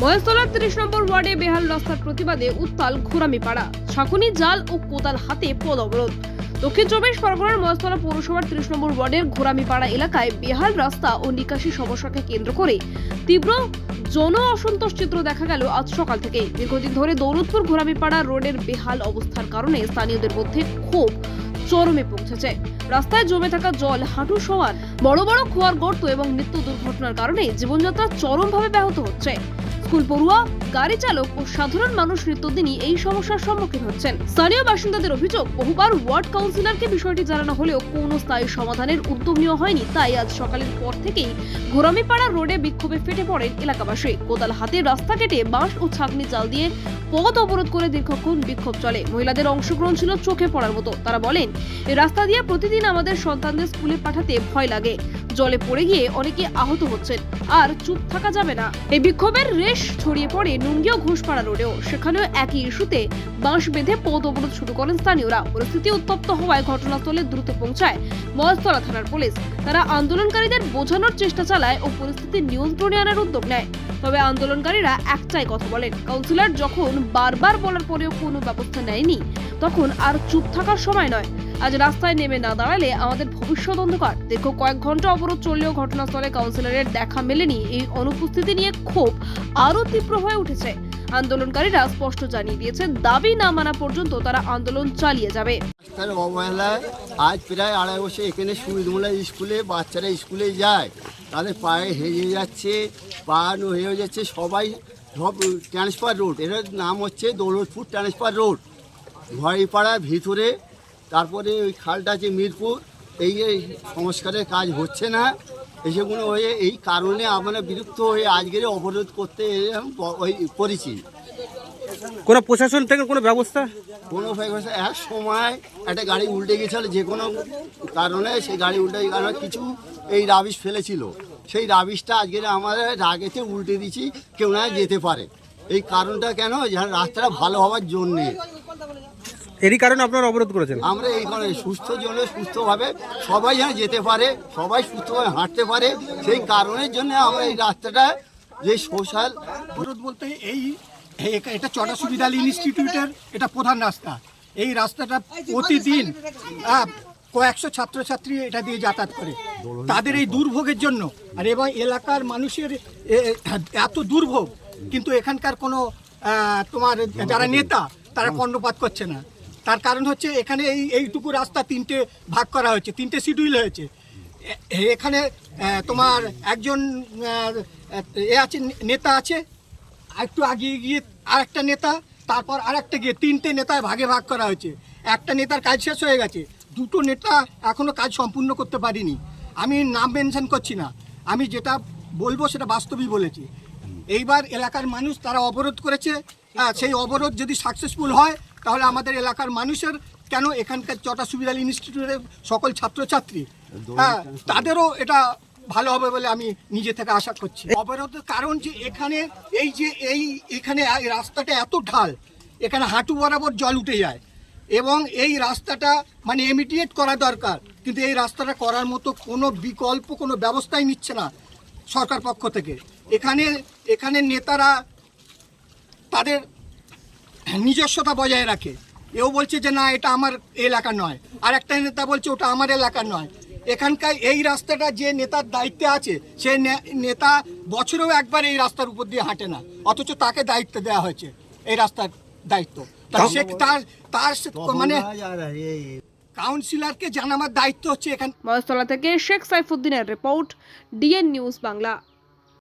মহেশতলার তিরিশ নম্বর ওয়ার্ডে বেহাল রাস্তার প্রতিবাদে উত্তাল ঘোরামিপাড়া। ছাকুনি জাল ও কোদাল হাতে পদ অবরোধ। দক্ষিণ চব্বিশ পরগনার মহেশতলা পৌরসভার ত্রিশ নম্বর ওয়ার্ডের ঘোরামিপাড়া এলাকায় বেহাল রাস্তা ও নিকাশি সমস্যাকে কেন্দ্র করে তীব্র জন অসন্তোষ চিত্র দেখা গেল আজ সকাল থেকে দীর্ঘদিন ধরে দৌলতপুর ঘোরামিপাড়া রোডের বেহাল অবস্থার কারণে স্থানীয়দের মধ্যে ক্ষোভ চরমে পৌঁছেছে। রাস্তায় জমে থাকা জল, হাঁটু সমান বড় বড় খোয়ার গর্ত এবং নিত্য দুর্ঘটনার কারণে জীবনযাত্রা চরমভাবে ব্যাহত হচ্ছে। স্কুল পড়ুয়া গাড়ি চালক ও সাধারণ মানুষ নিত্যদিনই এই সমস্যার সম্মুখীন হচ্ছেন। স্থানীয় বাসিন্দাদের অভিযোগ, বহুবার ওয়ার্ড কাউন্সিলরকে বিষয়টি জানানো হলেও কোনো স্থায়ী সমাধানের উদ্যোগ নেওয়া হয়নি, তাই আজ সকালের পর থেকেই ঘোরামিপাড়া রোডে বিক্ষোভে ফেটে পড়েন এলাকাবাসী। কোদাল হাতে রাস্তা কেটে বাঁশ ও ছাগনি জাল দিয়ে পথ অবরোধ করে দীর্ঘক্ষণ বিক্ষোভ চলে। মহিলাদের অংশগ্রহণ ছিল চোখে পড়ার মতো। তারা বলেন রাস্তা দিয়ে প্রতিদিন আমাদের সন্তানদের স্কুলে পাঠাতে ভয় লাগে। জলে পড়ে গিয়ে অনেকে আহত হচ্ছেন। আর চুপ থাকা যাবে না। এই বিক্ষোভের রেশ ছড়িয়ে পড়ে নুঙ্গিও ঘোষপাড়া রোডেও। সেখানেও একই ইস্যুতে বাঁশ বেঁধে পথ অবরোধ শুরু করেন স্থানীয়রা। পরিস্থিতি উত্তপ্ত হওয়ায় ঘটনাস্থলে দ্রুত পৌঁছায় মহেশতলা থানার পুলিশ। তারা আন্দোলনকারীদের বোঝানোর চেষ্টা চালায় ও পরিস্থিতি নিয়ন্ত্রণে আনার উদ্যোগ নেয়। তবে আন্দোলনকারীরা একটাই কথা বলেন, কাউন্সিলর যখন বারবার বলার পরেও কোনো ব্যবস্থা নেয়নি, তখন আর চুপ থাকার সময় নয়। আজ রাস্তায় নেমে না দাঁড়ালে আমাদের ভবিষ্যৎ অন্ধকার। দীর্ঘ কয়েক ঘণ্টা অবরোধ চললেও ঘটনাস্থলে কাউন্সিলরের দেখা মেলেনি। এই অনুপস্থিতি নিয়ে ক্ষোভ আরও তীব্র হয়ে উঠেছে। আন্দোলনকারীরা স্পষ্ট জানিয়ে দিয়েছে দাবি না মানা পর্যন্ত তারা আন্দোলন চালিয়ে যাবে। আজ প্রায় আড়াই বছর এখানে সুইদমূলা স্কুলে বাচ্চারা স্কুলে যায়। তাদের পায়ে হেরিয়ে যাচ্ছে পা হয়ে যাচ্ছে। সবাই সব ট্রান্সফার রোড এটার নাম হচ্ছে দৌলতপুর ট্রান্সফার রোড ঘড়িপাড়ার ভিতরে তারপরে ওই খালটা আছে মিরপুর এই যে সংস্কারের কাজ হচ্ছে না এসবগুলো হয়ে এই কারণে আমরা বিরক্ত হয়ে আজকের অবরোধ করতে ওই করেছি। কোনো প্রশাসন থেকে কোনো ব্যবস্থা? কোনো ব্যবস্থা এক সময় একটা গাড়ি উল্টে গেছিল যে কোনো কারণে সেই গাড়ি উল্টে কারণে কিছু এই রাবিশ ফেলেছিল। সেই রাবিশটা আজকে আমাদের রাগেতে উল্টে দিচ্ছি কেউ না যেতে পারে। এই কারণটা কেন? যেন রাস্তাটা ভালো হওয়ার জন্যে। এরই কারণে আপনারা অবরোধ করেছেন। আমরা এই কারণে সুস্থ জন্য সুস্থভাবে সবাই যেন যেতে পারে, সবাই সুস্থভাবে হাঁটতে পারে, সেই কারণের জন্য আমরা এই রাস্তাটা, যে সোশ্যাল অবরোধ বলতে এই এটা চটা সুবিধাল ইনস্টিটিউটের এটা প্রধান রাস্তা। এই রাস্তাটা প্রতিদিন কয়েকশো ছাত্রছাত্রী এটা দিয়ে যাতায়াত করে। তাদের এই দুর্ভোগের জন্য। আর এবং এলাকার মানুষের এত দুর্ভোগ, কিন্তু এখানকার কোনো তোমার যারা নেতা, তারা কর্ণপাত করছে না। তার কারণ হচ্ছে এখানে এই এইটুকু রাস্তা তিনটে ভাগ করা হয়েছে, তিনটে শিডিউল হয়েছে। এখানে তোমার একজন এ আছে, নেতা আছে, একটু আগিয়ে গিয়ে আরেকটা নেতা, তারপর আরেকটা গিয়ে তিনটে নেতায় ভাগে ভাগ করা হয়েছে। একটা নেতার কাজ শেষ হয়ে গেছে, দুটো নেতা এখনও কাজ সম্পূর্ণ করতে পারিনি। আমি নাম মেনশন করছি না, আমি যেটা বলব সেটা বাস্তবই বলেছি। এইবার এলাকার মানুষ তারা অবরোধ করেছে সেই অবরোধ যদি সাকসেসফুল হয় তাহলে আমাদের এলাকার মানুষের কেন এখানকার চটা সুবিধাল ইনস্টিটিউটের সকল ছাত্রছাত্রী? হ্যাঁ তাদেরও এটা ভালো হবে বলে আমি নিজে থেকে আশা করছি। অবরোধের কারণ যে এখানে এই যে এই এখানে রাস্তাটা এত ঢাল, এখানে হাঁটু বরাবর জল উঠে যায় এবং এই রাস্তাটা মানে ইমিডিয়েট করা দরকার, কিন্তু এই রাস্তাটা করার মতো কোনো বিকল্প, কোনো ব্যবস্থাই নিচ্ছে না সরকার পক্ষ থেকে। এখানে এখানে নেতারা তাদের নিজস্বতা বজায় রাখে। এও বলছে যে না এটা আমার এলাকা নয়। আর একটা নেতা বলছে ওটা আমার এলাকা নয়। এখানকার এই রাস্তাটা যে নেতার দায়িত্বে আছে সে নে- নেতা বছরেও একবার এই রাস্তার উপর দিয়ে হাঁটে না। অথচ তাকে দায়িত্ব দেওয়া হয়েছে এই রাস্তার দায়িত্ব। সে তার তার মানে কাউন্সিলরকে জানাবার দায়িত্ব হচ্ছে এখান মহেশতলা থেকে শেখ সাইফুদ্দিনের রিপোর্ট ডিএন নিউজ বাংলা।